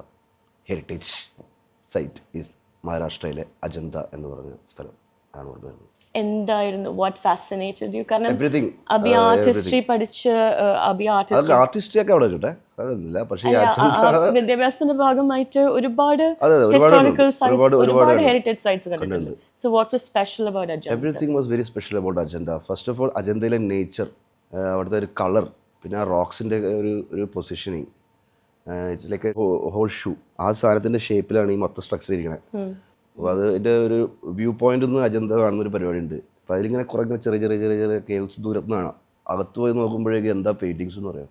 ഹെറിറ്റേജ് സൈറ്റ് ഈസ് മഹാരാഷ്ട്രയിലെ അജന്ത എന്ന് പറഞ്ഞ സ്ഥലം ആണ് ഓർമ്മ വരുന്നത്. എന്തായിരുന്നു? വാട്ട് ഫാസിനേറ്റഡ് യു കാരണം എവറിഥിങ് അബി ആർട്ട് ഹിസ്റ്ററി പഠിച്ച് അബി ആർട്ട് ആർട്ടിസ്റ്റ് ഒക്കെ അവിടെ കിട്ടെ. അതൊന്നുമില്ല പക്ഷേ വിദ്യാഭ്യാസത്തിന്റെ ഭാഗമായിട്ട് ഒരുപാട് ഹിസ്റ്റോറിക്കൽ സൈറ്റ്സ് ഒരുപാട് ഹെറിറ്റേജ് സൈറ്റ്സ് കണ്ടിട്ടുണ്ട്. So what was special about Ajanta everything was very special about Ajanta first of all അജന്തയിലെ nature അവിടുത്തെ ഒരു കളർ പിന്നെ ആ റോക്സിന്റെ ഒരു ഒരു പൊസിഷനിങ് ലൈക്ക് ഹോൾ ഷൂ ആ സാധനത്തിന്റെ ഷേപ്പിലാണ് ഈ മൊത്തം സ്ട്രക്ചർ ഇരിക്കണത് അപ്പോൾ അത് എന്റെ ഒരു വ്യൂ പോയിന്റ് നിന്ന് അജന്ത കാണുന്ന ഒരു പരിപാടി ഉണ്ട് അപ്പോൾ അതിലിങ്ങനെ കുറേ ചെറിയ ചെറിയ ചെറിയ ചെറിയ കേവ്സ് ദൂരത്ത് നിന്നാണ്. അകത്ത് പോയി നോക്കുമ്പോഴേക്കും എന്താ പെയിന്റിങ്സ് എന്ന് പറയാം.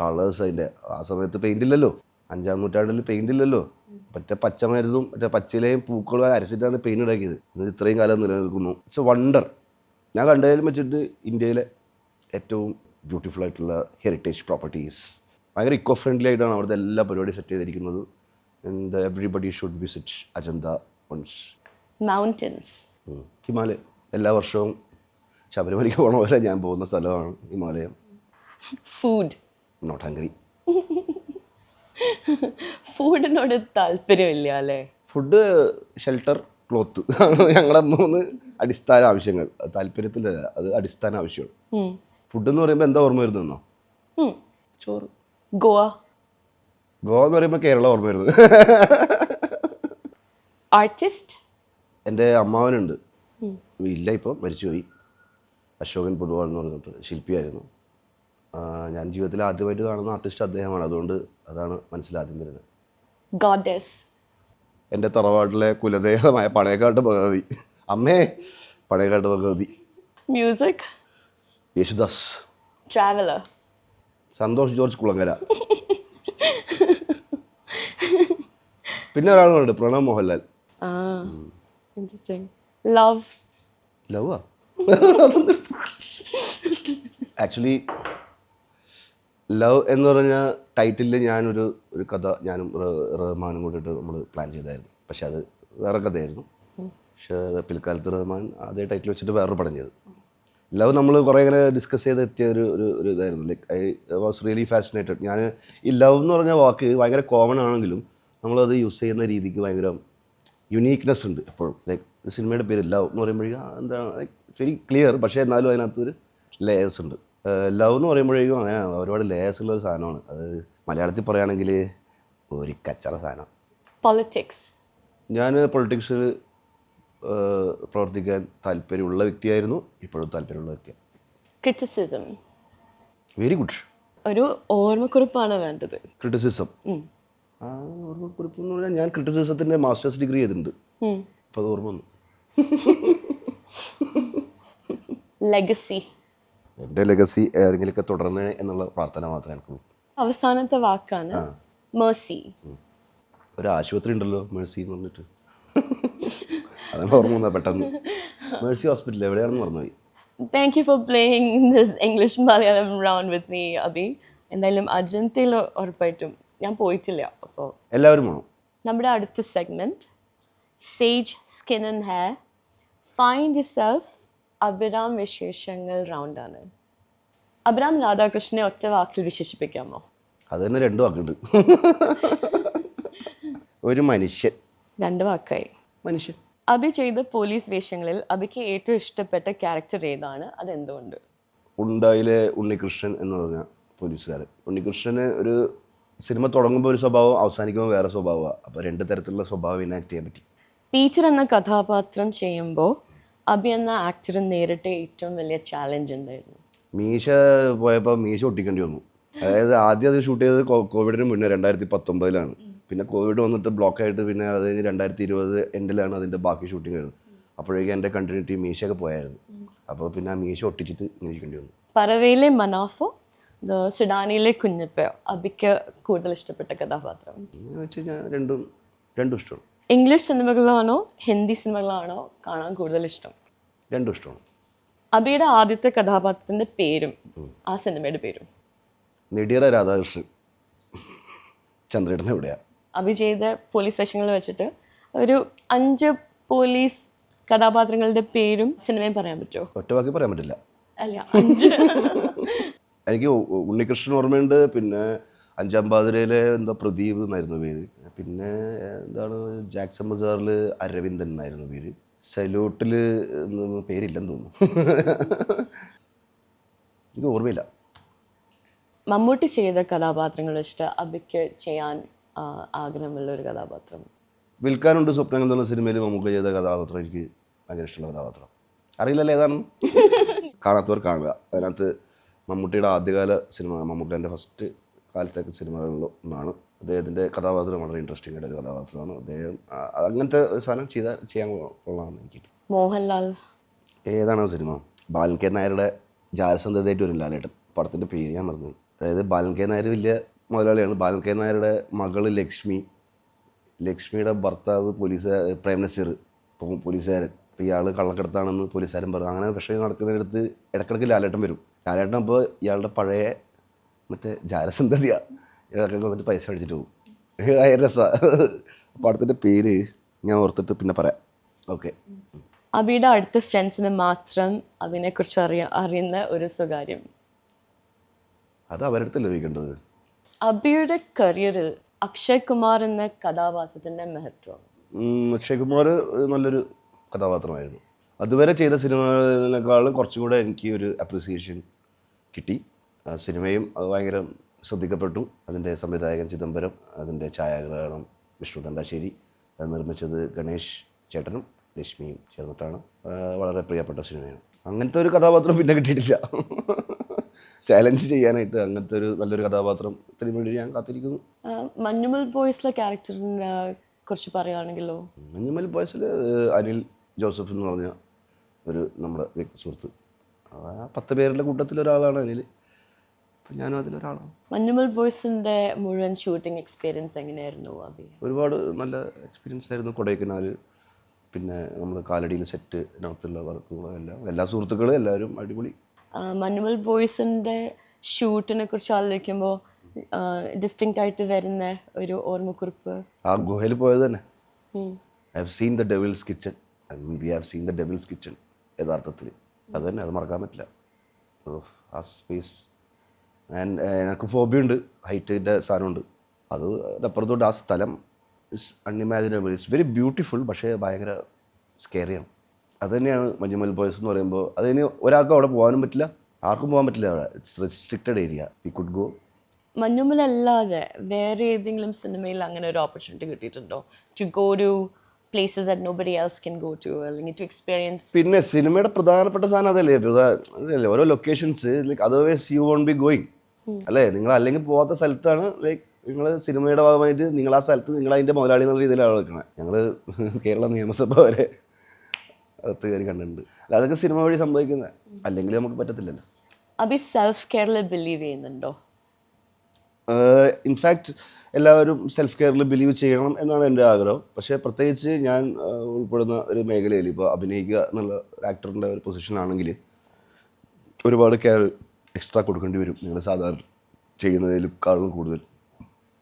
കളേഴ്സ് അതിന്റെ. ആ സമയത്ത് പെയിന്റ് ഇല്ലല്ലോ. അഞ്ചാം നൂറ്റാണ്ടിൽ പെയിന്റ് ഇല്ലല്ലോ. മറ്റേ പച്ചമരുന്നും മറ്റേ പച്ചിലയും പൂക്കളും അരച്ചിട്ടാണ് പെയിന്റ് ഉണ്ടാക്കിയത്. ഇത് ഇത്രയും കാലം നിലനിൽക്കുന്നു. ഇറ്റ്സ് എ വണ്ടർ ഞാൻ കണ്ടതിലും വെച്ചിട്ട് ഇന്ത്യയിലെ ഏറ്റവും ബ്യൂട്ടിഫുൾ ആയിട്ടുള്ള ഹെറിറ്റേജ് പ്രോപ്പർട്ടീസ് ഭയങ്കര ഇക്കോ ഫ്രണ്ട്ലി ആയിട്ടാണ് അവിടുത്തെ എല്ലാ പരിപാടിയും സെറ്റ് ചെയ്തിരിക്കുന്നത്. And everybody should visit Ajanta once mountains Himalayam. എല്ലാ വർഷവും ശബരിമലയ്ക്ക് പോകണ പോലെ ഞാൻ പോകുന്ന സ്ഥലമാണ് ഹിമാലയം. ഫുഡ് നോട്ട് ഹംഗ്രി ഫുഡിനോട് താല്പര്യമില്ല അല്ലേ? ഫുഡ് ഷെൽട്ടർ ക്ലോത്ത് ആണ് ഞങ്ങളുടെ മൂന്ന് അടിസ്ഥാന ആവശ്യങ്ങൾ. താല്പര്യത്തിലല്ല അത് അടിസ്ഥാന ആവശ്യമാണ്. ഫുഡ് എന്ന് പറയുമ്പോൾ എന്താ ഓർമ്മ വരുന്നോ എന്നോ ചോറ്. ഗോവ. ഗോവ എന്ന് പറയുമ്പോൾ കേരളം ഓർമ്മ വരുന്നത്. ആർട്ടിസ്റ്റ്? എന്റെ അമ്മാവനുണ്ട്. ഇല്ല ഇപ്പോൾ മരിച്ചുപോയി. അശോകൻ പൊതുവാൾ എന്ന് പറഞ്ഞിട്ട് ശില്പിയായിരുന്നു. ഞാൻ ജീവിതത്തിൽ ആദ്യമായിട്ട് കാണുന്ന ആർട്ടിസ്റ്റ് അദ്ദേഹമാണ്. അതുകൊണ്ട് അതാണ് മനസ്സിലാദ്യം വരുന്നത്. ഗോഡസ്. എന്റെ തറവാട്ടിലെ കുലദേഹമായ പണയക്കാട്ട് ഭഗവതി. അമ്മേ പണയക്കാട്ട് ഭഗവതി. മ്യൂസിക്? യേശുദാസ്. ട്രാവലർ. സന്തോഷ് ജോർജ് കുളങ്ങര. പിന്നെ ഒരാളുണ്ട് പ്രണവ് മോഹൻലാൽ. ആ interesting love love actually love എന്ന് പറഞ്ഞ ടൈറ്റിലിൽ ഞാനൊരു ഒരു കഥ ഞാനും റഹ്മാനും കൂടിയിട്ട് നമ്മൾ പ്ലാൻ ചെയ്തായിരുന്നു. പക്ഷെ അത് വേറെ കഥയായിരുന്നു. പക്ഷേ പിൽക്കാലത്ത് റഹ്മാൻ അതേ ടൈറ്റിൽ വെച്ചിട്ട് വേറൊരു പടം ചെയ്തു. ലവ് നമ്മൾ കുറേ ഇങ്ങനെ ഡിസ്കസ് ചെയ്ത് എത്തിയ ഒരു ഒരു ഒരു ഇതായിരുന്നു. Like I was really fascinated ഞാൻ ഈ ലവ് എന്ന് പറഞ്ഞ വാക്ക് ഭയങ്കര കോമൺ ആണെങ്കിലും നമ്മളത് യൂസ് ചെയ്യുന്ന രീതിക്ക് ഭയങ്കര യുണീക്നെസ് ഉണ്ട്. എപ്പോഴും ലൈക്ക് സിനിമയുടെ പേര് ലവ് എന്ന് പറയുമ്പോഴേക്കും എന്താണ് ലൈക്ക് വെരി ക്ലിയർ പക്ഷേ എന്നാലും അതിനകത്തൊരു ലേയേഴ്സ് ഉണ്ട്. ലവ് എന്ന് പറയുമ്പോഴേക്കും അങ്ങനെ ഒരുപാട് ലേയേഴ്സ് ഉള്ള ഒരു സാധനമാണ്. അത് മലയാളത്തിൽ പറയുകയാണെങ്കിൽ ഒരു കച്ചറ സാധനം. പൊളിറ്റിക്സ് ഞാൻ പൊളിറ്റിക്സിൽ പ്രവർത്തിക്കാൻ താല്പര്യമുള്ള വ്യക്തിയായിരുന്നു. ഇപ്പോഴും താല്പര്യമുള്ള വ്യക്തിയാണ്. ക്രിറ്റിസിസം വെരി ഗുഡ് ഒരു ഓർമ്മക്കുറിപ്പാണ് വേണ്ടത്. ക്രിറ്റിസിസം. ആ ഓർമ്മക്കുറിപ്പ് എന്ന് പറഞ്ഞാൽ ഞാൻ ക്രിറ്റിസിസത്തിന്റെ മാസ്റ്റേഴ്സ് ഡിഗ്രി ചെയ്തിട്ടുണ്ട്. അപ്പോൾ അത് ഓർമ്മ വന്നു. ലെഗസി എന്റെ ലെഗസി ആരെങ്കിലുമൊക്കെ തുടരണേ എന്നുള്ള പ്രാർത്ഥന മാത്രമേ എനിക്കുള്ളൂ. അവസാനത്തെ വാക്കാണ് മേഴ്സി ഒരു ആശുപത്രി ഉണ്ടല്ലോ മേഴ്സി എന്ന് പറഞ്ഞിട്ട്. അതാണ് ഓർമ്മ വന്നത് പെട്ടെന്ന്. മേഴ്സി ഹോസ്പിറ്റൽ എവിടെയാണെന്ന് മറന്നുപോയി thank you for playing this English Malayalam round with me Abi എന്തായാലും അജന്തയിൽ ഉറപ്പായിട്ടും ഞാൻ പോയിട്ടില്ല അപ്പോൾ എല്ലാവരും വേണം നമ്മുടെ അടുത്ത segment sage skin and hair find self Abhiram വിശേഷങ്ങൾ റൗണ്ടാണ് അഭിരാം രാധാകൃഷ്ണനെ ഒറ്റ വാക്കിൽ വിശേഷിപ്പിക്കാമോ? അത് തന്നെ രണ്ടു വാക്കുണ്ട്. ഒരു മനുഷ്യൻ. രണ്ട് വാക്കായി. മനുഷ്യൻ. അഭി ചെയ്ത പോലീസ് വേഷങ്ങളിൽ അഭിക്ക് ഏറ്റവും ഇഷ്ടപ്പെട്ട ക്യാരക്ടർ ഏതാണ്? അതെന്തുകൊണ്ട്? ഉണ്ടായിലെ ഉണ്ണികൃഷ്ണൻ എന്ന് പറഞ്ഞ പോലീസുകാരൻ ഉണ്ണികൃഷ്ണന് ഒരു സിനിമ തുടങ്ങുമ്പോൾ ഒരു സ്വഭാവം അവസാനിക്കുമ്പോൾ വേറെ സ്വഭാവമാണ് അപ്പോൾ രണ്ട് തരത്തിലുള്ള സ്വഭാവം ഇനാക്ട് ചെയ്യാൻ പറ്റി. ടീച്ചർ എന്ന കഥാപാത്രം ചെയ്യുമ്പോൾ അഭി എന്ന ആക്ടർ നേരിട്ട ഏറ്റവും വലിയ ചാലഞ്ച് എന്തായിരുന്നു? മീശ പോയപ്പോൾ മീശ ഒട്ടിക്കേണ്ടി വന്നു. അതായത് ആദ്യം അത് ഷൂട്ട് ചെയ്തത് കോവിഡിന് മുന്നേ രണ്ടായിരത്തി പത്തൊമ്പതിലാണ് പിന്നെ കോവിഡ് വന്നിട്ട് ബ്ലോക്ക് ആയിട്ട് പിന്നെ അത് കഴിഞ്ഞ് രണ്ടായിരത്തി ഇരുപത് എൻഡിലാണ് അതിന്റെ ബാക്കി ഷൂട്ടിംഗ് വരുന്നത്. അപ്പോഴേക്കും എന്റെ കണ്ടിന്യൂറ്റി മീശയൊക്കെ പോയായിരുന്നു. അപ്പോൾ പിന്നെ ആ മീശ ഒട്ടിച്ചിട്ട് ഇരിക്കേണ്ടി വന്നു. പറവയിലെ മനാഫോ? സുഡാനിയിലെ കുഞ്ഞപ്പയോ അബിക്ക് കൂടുതൽ ഇഷ്ടപ്പെട്ട കഥാപാത്രം? രണ്ടും രണ്ടും ഇഷ്ടമാണ്. ഇംഗ്ലീഷ് സിനിമകളാണോ ഹിന്ദി സിനിമകളാണോ കാണാൻ കൂടുതൽ ഇഷ്ടം? രണ്ടും ഇഷ്ടമാണ്. അബിയുടെ ആദ്യത്തെ കഥാപാത്രത്തിന്റെ പേരും ആ സിനിമയുടെ പേരും? നെടിയറ രാധാകൃഷ്ണൻ ചന്ദ്രേട്ടൻ എവിടെയാ? അബി ചെയ്ത പോലീസ് വേഷങ്ങൾ വെച്ചിട്ട് ഒരു അഞ്ച് പോലീസ് കഥാപാത്രങ്ങളുടെ പേരും സിനിമയും പറയാൻ പറ്റുമോ? ഒറ്റ വാക്കി പറയാൻ പറ്റില്ല. അല്ല അഞ്ച്. എനിക്ക് ഉണ്ണികൃഷ്ണൻ ഓർമ്മയുണ്ട്. പിന്നെ അഞ്ചാം പാതിരയിലെ എന്താ പ്രദീപ് എന്നായിരുന്നു പേര്. പിന്നെ എന്താണ് ജാക്സൺ ബസാറിൽ അരവിന്ദൻ എന്നായിരുന്നു പേര്. സലൂട്ടിൽ പേരില്ലെന്ന് തോന്നുന്നു. എനിക്ക് ഓർമ്മയില്ല. മമ്മൂട്ടി ചെയ്ത കഥാപാത്രങ്ങൾ വെച്ചിട്ട് അബിക്ക് ചെയ്യാൻ ആഗ്രഹമുള്ള ഒരു കഥാപാത്രം. വിൽക്കാനുണ്ട് സ്വപ്നങ്ങൾ എന്നുള്ള സിനിമയിൽ മമ്മൂട്ടി ചെയ്ത കഥാപാത്രം എനിക്ക് ഭയങ്കര ഇഷ്ടമുള്ള കഥാപാത്രം. അറിയില്ലല്ലോ ഏതാണ്? കാണാത്തവർ കാണുക. അതിനകത്ത് മമ്മൂട്ടിയുടെ ആദ്യകാല സിനിമ മമ്മൂക്കന്റെ ഫസ്റ്റ് കാലത്തെ സിനിമകളിൽ ഒന്നാണ്. അദ്ദേഹത്തിന്റെ കഥാപാത്രം വളരെ ഇൻട്രസ്റ്റിംഗ് ആയിട്ട് ഒരു കഥാപാത്രമാണ്. അദ്ദേഹം അങ്ങനത്തെ ഒരു സാധനം ചെയ്താൽ ചെയ്യാൻ കൊള്ളാമെന്ന് എനിക്ക് മോഹൻലാൽ. ഏതാണ് സിനിമ? ബാലൻ കെ നായരുടെ ജാലസന്ധതയായിട്ട് വരും ലാലേട്ടൻ. പടത്തിന്റെ പേര് ഞാൻ മറന്നു. അതായത് ബാലൻ കെ നായർ വലിയ മുതലാളിയാണ്. ബാലൻ കെ നായരുടെ മകൾ ലക്ഷ്മി ലക്ഷ്മിയുടെ ഭർത്താവ് പോലീസ് പ്രേം നസീർ പോലീസുകാരൻ. അപ്പോൾ ഇയാൾ കള്ളക്കടത്താണെന്ന് പോലീസുകാരൻ പറഞ്ഞു. അങ്ങനെ വിഷയം നടക്കുന്നിടത്ത് ഇടക്കിടക്ക് ലാലേട്ടൻ വരും. ലാലേട്ടൻ അപ്പോൾ ഇയാളുടെ പഴയ മറ്റേ ജാരസന്ധതിയ. ഇടക്കിടക്ക് വന്നിട്ട് പൈസ അടിച്ചിട്ട് പോകും ഭയങ്കര രസമാണ് പടത്തിന്റെ പേര് ഞാൻ ഓർത്തിട്ട് പിന്നെ പറയാം. ഓക്കെ. അബിയുടെ അടുത്ത ഫ്രണ്ട്സിന് മാത്രം അതിനെക്കുറിച്ച് അറിയ അറിയുന്ന ഒരു സ്വകാര്യം. അത് അവരടുത്ത് ലഭിക്കേണ്ടത് അബിയുടെ കരിയറിൽ അക്ഷയ് കുമാർ എന്ന കഥാപാത്രത്തിന്റെ മഹത്വം. അക്ഷയ് കുമാർ നല്ലൊരു കഥാപാത്രമായിരുന്നു. അതുവരെ ചെയ്ത സിനിമകളെക്കാളും കുറച്ചും കൂടെ എനിക്ക് ഒരു അപ്രിസിയേഷൻ കിട്ടി. സിനിമയും അത് ഭയങ്കര ശ്രദ്ധിക്കപ്പെട്ടു. അതിന്റെ സംവിധായകൻ ചിദംബരം അതിന്റെ ഛായാഗ്രഹണം വിഷ്ണു തണ്ടാശ്ശേരി അത് നിർമ്മിച്ചത് ഗണേഷ് ചേട്ടനും ലക്ഷ്മിയും ചേർന്നിട്ടാണ്. വളരെ പ്രിയപ്പെട്ട സിനിമയാണ്. അങ്ങനത്തെ ഒരു കഥാപാത്രം പിന്നെ കിട്ടിയിട്ടില്ല. ചാലഞ്ച് ചെയ്യാനായിട്ട് അങ്ങനത്തെ ഒരു നല്ലൊരു കഥാപാത്രം ഇത്രയും വേണ്ടി ഞാൻ കാത്തിരിക്കുന്നു. മഞ്ഞുമൽ ബോയ്സിലെ ക്യാരക്ടറിനെ കുറിച്ച് പറയുകയാണെങ്കിലോ മഞ്ഞുമൽ ബോയ്സിൽ അനിൽ ജോസഫ് എന്ന് പറഞ്ഞ ഒരു നമ്മുടെ വ്യക്തി സുഹൃത്ത്. ആ പത്ത് പേരുടെ കൂട്ടത്തിൽ ഒരാളാണ് അതിൽ ഞാനും അതിലൊരാളാണ്. മഞ്ഞുമൽ ബോയ്സിന്റെ മുഴുവൻ ഷൂട്ടിംഗ് എക്സ്പീരിയൻസ് എങ്ങനെയായിരുന്നു അബി ഒരുപാട് നല്ല എക്സ്പീരിയൻസ് ആയിരുന്നു കൊടൈക്കനാൽ പിന്നെ നമ്മൾ കാലടിയിൽ സെറ്റ് ഇതിനകത്തുള്ള വർക്കുകളും എല്ലാം. എല്ലാ സുഹൃത്തുക്കളും എല്ലാവരും അടിപൊളി. മഞ്ഞുമൽ ബോയ്സിന്റെ ഷൂട്ടിനെ കുറിച്ച് ആലോചിക്കുമ്പോൾ ഡിസ്റ്റിങ്റ്റ് ആയിട്ട് വരുന്ന ഒരു ഓർമ്മക്കുറിപ്പ്? ആ ഗുഹയിൽ പോയത് തന്നെ. I have seen the devil's kitchen we have seen the devil's kitchen യഥാർത്ഥത്തിൽ. അത് തന്നെ അത് മറക്കാൻ പറ്റില്ല. ആ സ്പേസ് ആൻഡ് എനിക്ക് ഫോബിയ ഉണ്ട്. ഹൈറ്റിന്റെ സാധനമുണ്ട്. അത് അപ്പുറത്തോട്ട് ആ സ്ഥലം is unimaginable it's very beautiful പക്ഷേ ഭയങ്കര സ്കേറിയാണ് അത് തന്നെയാണ് മഞ്ഞുമൽ ബോയ്സ് എന്ന് പറയുമ്പോൾ. അതിന് ഒരാൾക്കും അവിടെ പോകാനും പറ്റില്ല. ആർക്കും പോകാൻ പറ്റില്ല അവിടെ. It's restricted area we could go മഞ്ഞുമലല്ലാതെ വേറെ ഏതെങ്കിലും സിനിമയിൽ അങ്ങനെ ഒരു ഓപ്പർച്യൂണിറ്റി കിട്ടിയിട്ടുണ്ടോ? To go to places that nobody else can go to അല്ലെങ്കിൽ ടു എക്സ്പീരിയൻസ് പിന്നെ സിനിമയുടെ പ്രധാനപ്പെട്ട സാധനം അതല്ലേ? അതല്ലേ? ഓരോ locations like otherwise you won't be going അല്ലേ? നിങ്ങൾ അല്ലെങ്കിൽ പോകാത്ത സ്ഥലത്താണ് ലൈക്ക് നിങ്ങൾ സിനിമയുടെ ഭാഗമായിട്ട് നിങ്ങൾ ആ സ്ഥലത്ത് നിങ്ങൾ അതിന്റെ മുതലാളി എന്നുള്ള രീതിയിലാണ് വെക്കുന്നത് ഞങ്ങൾ കേരള നിയമസഭ വരെ അകത്ത് കയറി കണ്ടിട്ടുണ്ട്. അല്ല, അതൊക്കെ സിനിമ വഴി സംഭവിക്കുന്നത് അല്ലെങ്കിൽ നമുക്ക് പറ്റത്തില്ലല്ലോ. അബി സെൽഫ് കെയറിൽ ബിലീവ് ചെയ്യുന്നുണ്ടോ? ഇൻഫാക്റ്റ് എല്ലാവരും സെൽഫ് കെയറിൽ ബിലീവ് ചെയ്യണം എന്നാണ് എന്റെ ആഗ്രഹം. പക്ഷേ പ്രത്യേകിച്ച് ഞാൻ ഉൾപ്പെടുന്ന ഒരു മേഖലയിൽ ഇപ്പോൾ അഭിനയിക്കുക എന്നുള്ള ആക്ടറിന്റെ ഒരു പൊസിഷനാണെങ്കിൽ ഒരുപാട് കെയർ എക്സ്ട്രാ കൊടുക്കേണ്ടി വരും. നിങ്ങൾ സാധാരണ ചെയ്യുന്നതിലും കാളും കൂടുതൽ.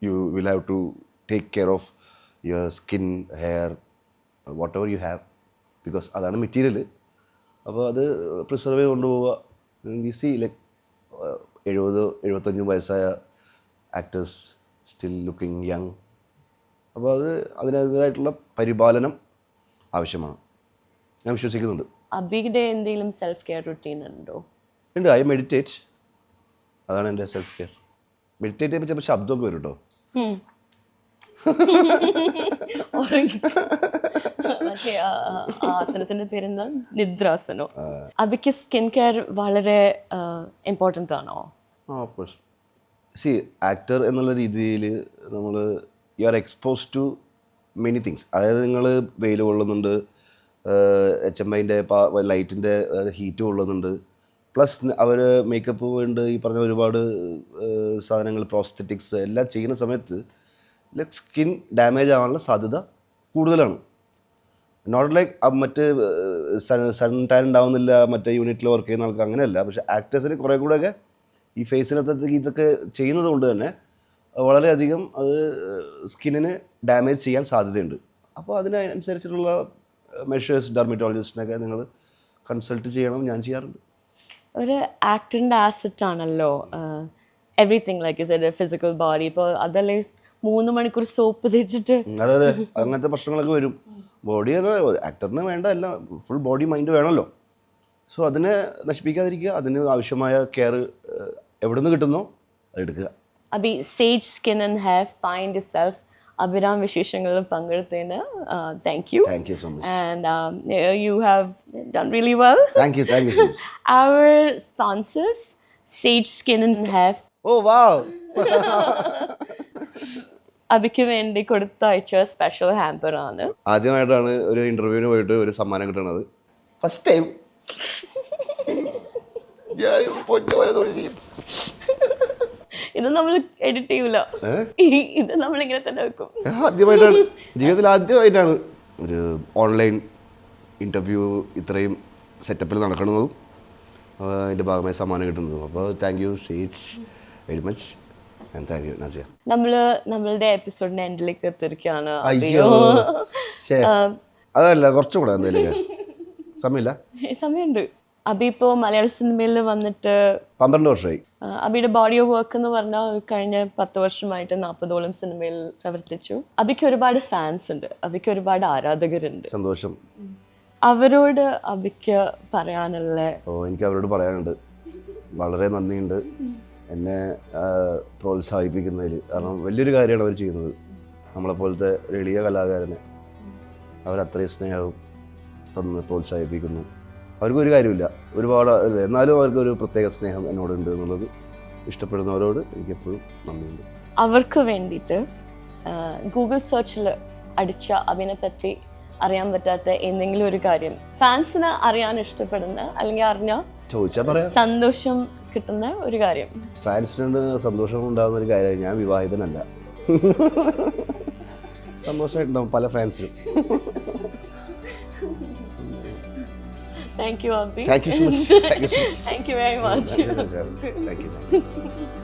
You will have to take care of your skin hair whatever you have because അതാണ് മെറ്റീരിയൽ അപ്പോൾ അത് പ്രിസർവ് ചെയ്ത് കൊണ്ടുപോവുക. വി സി ലൈക്ക് എഴുപത് എഴുപത്തഞ്ച് വയസ്സായ ആക്ടേഴ്സ് സ്റ്റിൽ ലുക്കിംഗ് യങ് അപ്പോൾ അത് അതിനേതായിട്ടുള്ള പരിപാലനം ആവശ്യമാണ്. ഞാൻ വിശ്വസിക്കുന്നുണ്ട്. അബിയുടെ എന്തെങ്കിലും സെൽഫ് കെയർ റുട്ടീൻ ഉണ്ടോ? ഉണ്ട്. ഐ മെഡിറ്റേറ്റ് അതാണ് എന്റെ സെൽഫ് കെയർ മെഡിറ്റേറ്റ് ചെയ്യുമ്പോൾ ചിലപ്പോൾ ശബ്ദമൊക്കെ വരും കേട്ടോ ആസനത്തിന്റെ പേരെന്താ? നിദ്രാസനോ. അബിക്ക് സ്കിൻ കെയർ വളരെ ഇമ്പോർട്ടന്റ് ആണോ? ആ സി ആക്ടർ എന്നുള്ള രീതിയിൽ നമ്മൾ you are expose to many things അതായത് നിങ്ങൾ വെയിൽ കൊള്ളുന്നുണ്ട് എച്ച് എം ഐന്റെ ലൈറ്റിന്റെ ഹീറ്റ് കൊള്ളുന്നുണ്ട്. പ്ലസ് അവർ മേക്കപ്പ് വേണ്ട ഈ പറഞ്ഞ ഒരുപാട് സാധനങ്ങൾ പ്രോസ്തറ്റിക്സ് എല്ലാം ചെയ്യുന്ന സമയത്ത് ലൈക്ക് സ്കിൻ ഡാമേജ് ആവാനുള്ള സാധ്യത കൂടുതലാണ്. നോട്ട് ലൈക്ക് മറ്റ് സൺ സൺ ടാൻ ഉണ്ടാവുന്നില്ല മറ്റേ യൂണിറ്റിൽ വർക്ക് ചെയ്യുന്ന ആൾക്ക് അങ്ങനെയല്ല. പക്ഷേ ആക്ടേഴ്സിന് കുറേ കൂടെയൊക്കെ ഈ ഫേസിനകത്തേക്ക് ഇതൊക്കെ ചെയ്യുന്നത് കൊണ്ട് തന്നെ വളരെയധികം അത് സ്കിന്നിന് ഡാമേജ് ചെയ്യാൻ സാധ്യതയുണ്ട്. അപ്പോൾ അതിനനുസരിച്ചിട്ടുള്ള മെഷേഴ്സ് ഡെർമറ്റോളജിസ്റ്റിനൊക്കെ നിങ്ങൾ കൺസൾട്ട് ചെയ്യണം. ഞാൻ ചെയ്യാറുണ്ട്. ഒരു ആക്ടറിന്റെ ആസറ്റ് ആണല്ലോ എവറിത്തിങ് ലൈക്ക് ഫിസിക്കൽ ബോഡി ഇപ്പോൾ അതല്ലേ മൂന്ന് മണിക്കൂർ സോപ്പ് തേച്ചിട്ട്? അതെ അതെ. അങ്ങനത്തെ പ്രശ്നങ്ങളൊക്കെ വരും. ബോഡി ആക്ടറിന് വേണ്ട എല്ലാം ഫുൾ ബോഡി മൈൻഡ് വേണമല്ലോ. സോ അതിനെ നശിപ്പിക്കാതിരിക്കുക അതിന് ആവശ്യമായ കെയർ എവിടെ നിന്ന് കിട്ടുന്നോ അതെടുക്കുക Abi sage skin and hair find self Abhiram വിശേഷങ്ങളിൽ പങ്കെടുത്തതിന് thank you thank you so much and you have done really well. Thank you thank you our sponsors sage skin and hair oh wow അബിക്ക് വേണ്ടി കൊടുത്തയച്ച special hamper ആണ്. ആദ്യമായിട്ടാണ് ഒരു ഇന്റർവ്യൂവിന് പോയിട്ട് ഒരു സമ്മാനം കിട്ടുന്നത്. First time ഇത് നമ്മൾ എഡിറ്റ് ചെയ്യൂല. ഇത് നമ്മൾ ഇങ്ങനെ തന്നെ വെക്കും. ആദ്യമായിട്ടാണ്. ജീവിതത്തിൽ ആദ്യമായിട്ടാണ് ഒരു ഓൺലൈൻ ഇന്റർവ്യൂ ഇത്രയും സെറ്റപ്പിൽ നടക്കുന്നതും അതിന്റെ അതിന്റെ ഭാഗമായി സമ്മാനം കിട്ടുന്നതും. അപ്പോൾ thank you സീച്ച് very much thank you Nazia നമ്മൾ നമ്മളുടെ എപ്പിസോഡിന്റെ എൻഡിലേക്ക് എത്തിയിരിക്കുകയാണ്. അയ്യോ അതല്ല കുറച്ചും കൂടെ എന്തെങ്കിലും സമയമില്ല? സമയമുണ്ട്. അബി ഇപ്പോൾ മലയാള സിനിമയിൽ വന്നിട്ട് പന്ത്രണ്ട് വർഷമായി. അബിയുടെ ബോഡി ഓഫ് വർക്ക് എന്ന് പറഞ്ഞാൽ കഴിഞ്ഞ പത്ത് വർഷമായിട്ട് നാൽപ്പതോളം സിനിമയിൽ പ്രവർത്തിച്ചു. അബിക്ക് ഒരുപാട് ഫാൻസ് ഉണ്ട്. അബിക്ക് ഒരുപാട് ആരാധകരുണ്ട്. സന്തോഷം. അവരോട് അബിക്ക് പറയാനുള്ള ഓ എനിക്ക് അവരോട് പറയാനുണ്ട്. വളരെ നന്ദിയുണ്ട്. എന്നെ പ്രോത്സാഹിപ്പിക്കുന്നതിൽ കാരണം വലിയൊരു കാര്യമാണ് അവർ ചെയ്യുന്നത്. നമ്മളെപ്പോലത്തെ ഒരു എളിയ കലാകാരനെ അവരത്രയും സ്നേഹവും തന്ന് പ്രോത്സാഹിപ്പിക്കുന്നു. അവർക്കൊരു കാര്യമില്ല. ഒരുപാട് അല്ല എന്നാലും അവർക്കൊരു പ്രത്യേക സ്നേഹം എന്നോടുണ്ട് എന്നുള്ളത് ഇഷ്ടപ്പെടുന്നവരോട് എനിക്ക് എപ്പോഴും നന്ദിയുണ്ട്. അവർക്ക് വേണ്ടിയിട്ട് ഗൂഗിൾ സെർച്ചിൽ അടിച്ച അതിനെപ്പറ്റി പറ്റി അറിയാൻ പറ്റാത്ത എന്തെങ്കിലും ഒരു കാര്യം ഫാൻസിന് അറിയാൻ ഇഷ്ടപ്പെടുന്ന അല്ലെങ്കിൽ അറിഞ്ഞ ചോദിച്ചാൽ പറയാം. സന്തോഷം കിട്ടുന്ന ഒരു കാര്യം. ഫാൻസിനുണ്ട് സന്തോഷം ഉണ്ടാകുന്ന ഒരു കാര്യം ഞാൻ വിവാഹിതനല്ല. സന്തോഷമായിട്ടുണ്ടാവും പല ഫാൻസിനും. Thank you, Abhi. Thank you so much. Thank you so much. Thank you very much. Thank you.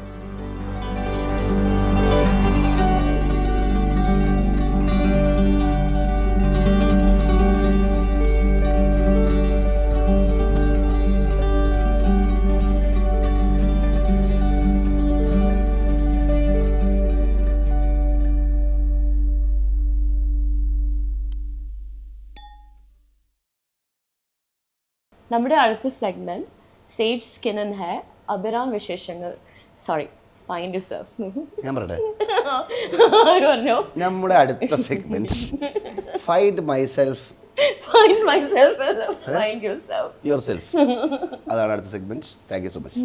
നമ്മുടെ അടുത്ത segment sage skin and hair Abhiram വിശേഷങ്ങൾ. സോറി ഫൈൻഡ് യു സെൽഫ് ഞാൻ പറയട്ടെ? പറഞ്ഞു? നമ്മുടെ അടുത്ത segment find myself find myself find you self yourself അതാണ് അടുത്ത segment thank you so much